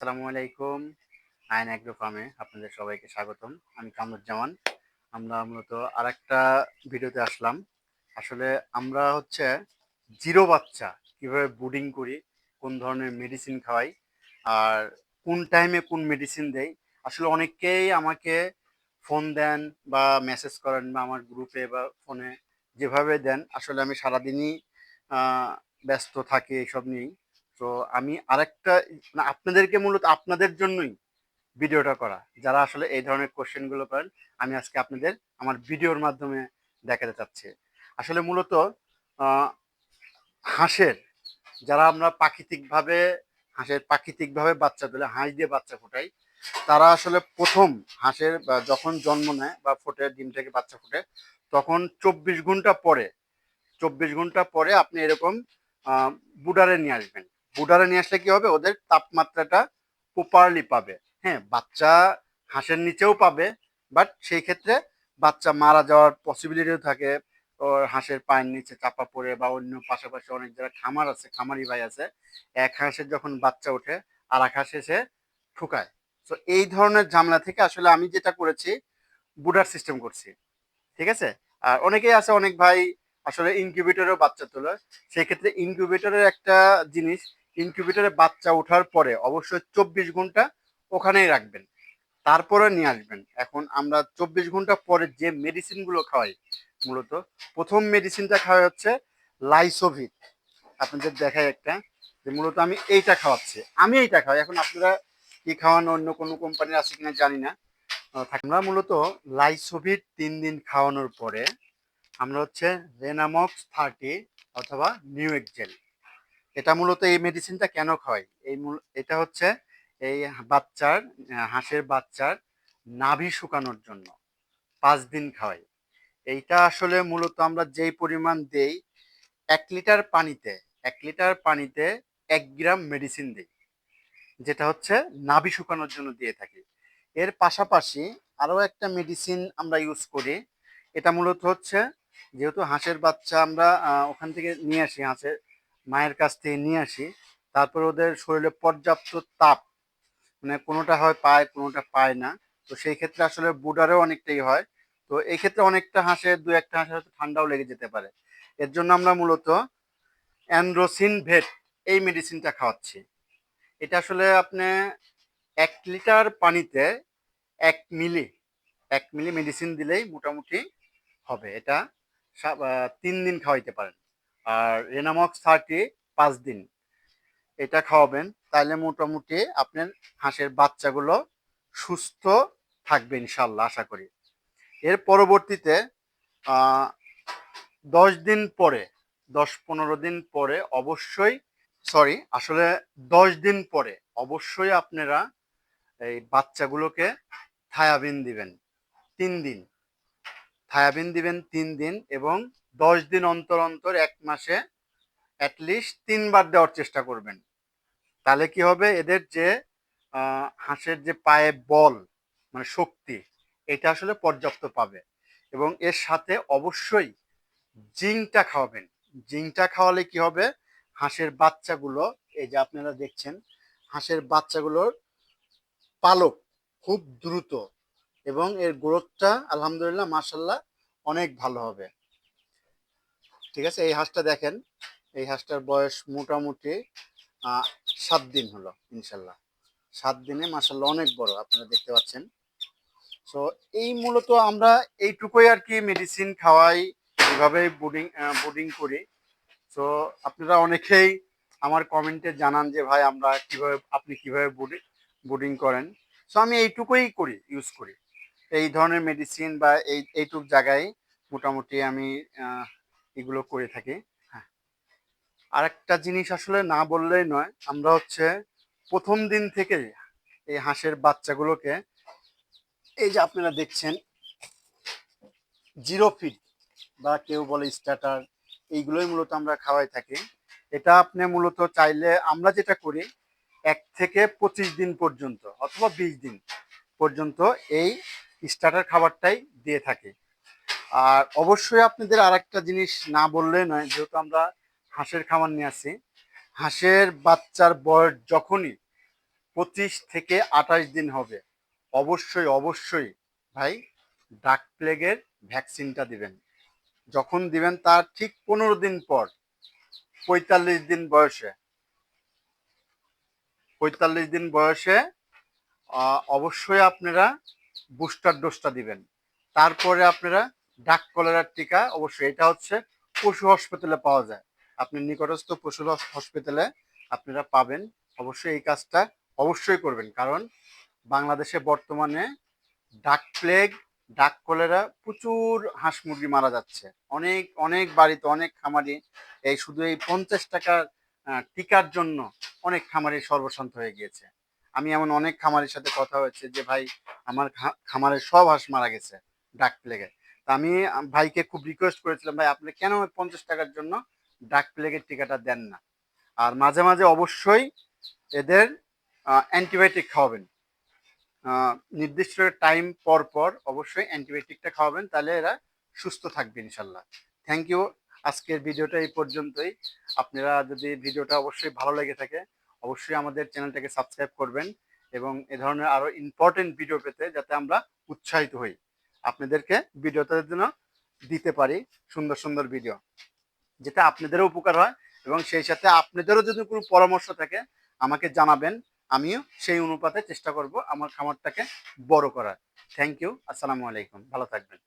আসসালামু আলাইকুম। আইন অ্যাগ্রো ফার্মে আপনাদের সবাইকে স্বাগতম। আমি কামরুজ্জামান। আমরা মূলত আরেকটা ভিডিওতে আসলাম। আসলে আমরা হচ্ছে জিরো বাচ্চা, কীভাবে বুডিং করি, কোন ধরনের মেডিসিন খাওয়াই, আর কোন টাইমে কোন মেডিসিন দেই। আসলে অনেকেই আমাকে ফোন দেন বা মেসেজ করেন বা আমার গ্রুপে বা ফোনে যেভাবে দেন। আসলে আমি সারাদিনই ব্যস্ত থাকি এইসব নিয়েই। তো আমি আরেকটা মানে আপনাদেরকে মূলত আপনাদের জন্যই ভিডিওটা করা। যারা আসলে এই ধরনের কোশ্চেনগুলো করেন, আমি আজকে আপনাদের আমার ভিডিওর মাধ্যমে দেখাতে চাচ্ছি। আসলে মূলত হাঁসের, যারা আমরা প্রাকৃতিকভাবে, হাঁসের প্রাকৃতিকভাবে বাচ্চা তুলে, হাঁস দিয়ে বাচ্চা ফোটাই, তারা আসলে প্রথম হাঁসের যখন জন্ম নেয় বা ফোটে, ডিম থেকে বাচ্চা ফোটে, তখন চব্বিশ ঘণ্টা পরে, চব্বিশ ঘণ্টা পরে আপনি এরকম বুডারে নিয়ে আসবেন। বুডারে নিয়ে আসলে কি হবে? ওদের তাপমাত্রাটা প্রপারলি পাবে। হ্যাঁ বাচ্চা হাঁসের নিচেও পাবে বাট সেই ক্ষেত্রে বাচ্চা মারা যাওয়ার পসিবিলিটিও থাকে। ওর হাঁসের পায়ের নিচে চাপা পড়ে বা অন্য পাশাপাশি অনেক যারা খামার আছে, খামারি ভাই আছে, এক হাঁসের যখন বাচ্চা ওঠে, আর এক হাঁস এসে ঠুকায়। তো এই ধরনের ঝামেলা থেকে আসলে আমি যেটা করেছি, বুডার সিস্টেম করছি। ঠিক আছে? আর অনেকেই আছে, অনেক ভাই আসলে ইনকিউবেটরেও বাচ্চা তোলে সেই ক্ষেত্রে ইনকিউবেটরের একটা জিনিস ইনকিউবেটরে বাচ্চা ওঠার পরে অবশ্যই চব্বিশ ঘণ্টা ওখানেই রাখবেন। তারপরে নিয়ে আসবেন। এখন আমরা চব্বিশ ঘণ্টা পরে যে মেডিসিনগুলো খাওয়াই, মূলত প্রথম মেডিসিনটা খাওয়াই হচ্ছে লাইসোভিট আপনাদের দেখাই একটা, যে মূলত আমি এইটা খাওয়াচ্ছি। আমি এইটা খাওয়াই। এখন আপনারা কি খাওয়ান, অন্য কোনো কোম্পানির আছে কিনা জানি না। আমরা মূলত লাইসোভিট তিন দিন খাওয়ানোর পরে আমরা হচ্ছে রেনামক্স থার্টি অথবা নিউ এক্সেল এটা মূলত এই মেডিসিনটা কেন খাওয়াই? এই এটা হচ্ছে এই বাচ্চার হাঁসের বাচ্চার নাভি শুকানোর জন্য পাঁচ দিন খাওয়াই। এইটা আসলে মূলত আমরা যেই পরিমাণ দেই, এক লিটার পানিতে, এক লিটার পানিতে এক গ্রাম মেডিসিন দিই, যেটা হচ্ছে নাভি শুকানোর জন্য দিয়ে থাকি। এর পাশাপাশি আরও একটা মেডিসিন আমরা ইউজ করি, এটা মূলত হচ্ছে যেহেতু হাঁসের বাচ্চা আমরা ওখান থেকে নিয়ে আসি হাঁসের মায়ের কাছ থেকে নিয়ে আসি। তারপর ওদের শরীরে পর্যাপ্ত তাপ মানে কোনোটা হয় পায়, কোনোটা পায় না। তো সেই ক্ষেত্রে আসলে বুডারেও অনেকটাই হয়। তো এই ক্ষেত্রে অনেকটা হাঁসের, দু একটা হাঁসের হয়তো ঠান্ডাও লেগে যেতে পারে। এর জন্য আমরা মূলত অ্যান্ড্রোসিন ভেট এই মেডিসিনটা খাওয়াচ্ছি। এটা আসলে আপনি এক লিটার পানিতে এক মিলি এক মিলি মেডিসিন দিলেই মোটামুটি হবে। এটা তিন দিন খাওয়াইতে পারেন। আর রেনামক্স থার্টি পাঁচ দিন। এটা খাওয়াবেন তাহলে মোটামুটি আপনার হাঁসের বাচ্চাগুলো সুস্থ থাকবে ইনশাল্লাহ আশা করি। এর পরবর্তীতে দশ দিন পরে, দশ পনেরো দিন পরে অবশ্যই সরি আসলে দশ দিন পরে অবশ্যই আপনারা এই বাচ্চাগুলোকে থায়াবিন দিবেন। তিন দিন। থায়াবিন দিবেন তিন দিন এবং দশ দিন অন্তর অন্তর এক মাসে অ্যাটলিস্ট তিনবার দেওয়ার চেষ্টা করবেন। তাহলে কি হবে? এদের যে হাঁসের যে পায়ে বল মানে শক্তি, এটা আসলে পর্যাপ্ত পাবে। এবং এর সাথে অবশ্যই জিঙ্কটা খাওয়াবেন। জিঙ্কটা খাওয়ালে কি হবে? হাঁসের বাচ্চাগুলো, এই যে আপনারা দেখছেন, হাঁসের বাচ্চাগুলোর পালক খুব দ্রুত এবং এর গ্রোথটা আলহামদুলিল্লাহ মাসাল্লাহ অনেক ভালো হবে। ঠিক আছে? এই হাঁসটা দেখেন। এই হাঁসটার বয়স মোটামুটি সাত দিন হলো ইনশাল্লাহ সাত দিনে মাসাল্লাহ অনেক বড়, আপনারা দেখতে পাচ্ছেন। সো এই মূলত আমরা এইটুকুই আর কি মেডিসিন খাওয়াই এভাবে বুডিং বুডিং করি। সো আপনারা অনেকেই আমার কমেন্টে জানান যে, ভাই, আমরা কীভাবে, আপনি কীভাবে বুডিং বুডিং করেন? সো আমি এইটুকুই করি ইউজ করি। এই ধরনের মেডিসিন বা এই, এইটুক জায়গায় মোটামুটি আমি এগুলো করে থাকি। হ্যাঁ। আরেকটা জিনিস আসলে না বললেই নয়, আমরা হচ্ছে প্রথম দিন থেকে এই হাঁসের বাচ্চাগুলোকে, এই যে আপনারা দেখছেন, জিরো ফিট বা কেউ বলে স্টার্টার, এইগুলোই মূলত আমরা খাওয়াই থাকি। এটা আপনি মূলত চাইলে আমরা যেটা করি, এক থেকে পঁচিশ দিন পর্যন্ত অথবা বিশ দিন পর্যন্ত এই স্টার্টার খাবারটাই দিয়ে থাকি। আর অবশ্যই আপনাদের আরেকটা জিনিস না বললে নয়, যেহেতু আমরা হাঁসের খাবার নিয়ে আসি হাঁসের বাচ্চার বয়স যখনই পঁচিশ থেকে আঠাশ দিন হবে, অবশ্যই অবশ্যই ভাই ডাক প্লেগের ভ্যাকসিনটা দিবেন। যখন দিবেন তার ঠিক পনেরো দিন পর, পঁয়তাল্লিশ দিন বয়সে, পঁয়তাল্লিশ দিন বয়সে অবশ্যই আপনারা বুস্টার ডোজটা দিবেন। তারপরে আপনারা ডাক কলেরার টিকা, অবশ্যই এটা হচ্ছে পশু হসপিটালে পাওয়া যায়। আপনি নিকটস্থ পশু হসপিটালে আপনারা পাবেন। অবশ্যই এই কাজটা অবশ্যই করবেন। কারণ বাংলাদেশে বর্তমানে ডাক প্লেগ ডাক কলেরা প্রচুর হাঁস মুরগি মারা যাচ্ছে। অনেক অনেক বাড়িতে অনেক খামারি এই শুধু এই পঞ্চাশ টাকার টিকার জন্য অনেক খামারি সর্বশান্ত হয়ে গিয়েছে। আমি এমন অনেক খামারের সাথে কথা হয়েছে যে, ভাই, আমার খামারের সব হাঁস মারা গেছে ডাক প্লেগে। তা আমি ভাইকে খুব রিকোয়েস্ট করেছিলাম, ভাই, আপনি কেন পঞ্চাশ টাকার জন্য ডাক প্লেগের টিকাটা দেন না? আর মাঝে মাঝে অবশ্যই এদের অ্যান্টিবায়োটিক খাওয়াবেন। নির্দিষ্ট টাইম পর পর অবশ্যই অ্যান্টিবায়োটিকটা খাওয়াবেন, তাহলে এরা সুস্থ থাকবে ইনশাল্লাহ। থ্যাংক ইউ আজকের ভিডিওটা এই পর্যন্তই। আপনারা যদি ভিডিওটা অবশ্যই ভালো লেগে থাকে অবশ্যই আমাদের চ্যানেলটাকে সাবস্ক্রাইব করবেন এবং এ ধরনের আরও ইম্পর্টেন্ট ভিডিও পেতে যাতে আমরা উৎসাহিত হই। আপনাদেরকে ভিডিওটার জন্য দিতে পারি সুন্দর সুন্দর ভিডিও যেটা আপনাদেরও উপকার হয় এবং সেই সাথে আপনাদেরও যদি কোনো পরামর্শ থাকে, আমাকে জানাবেন। আমিও সেই অনুপাতে চেষ্টা করব আমার খামারটাকে বড় করার। থ্যাংক ইউ আসসালামু আলাইকুম। ভালো থাকবেন।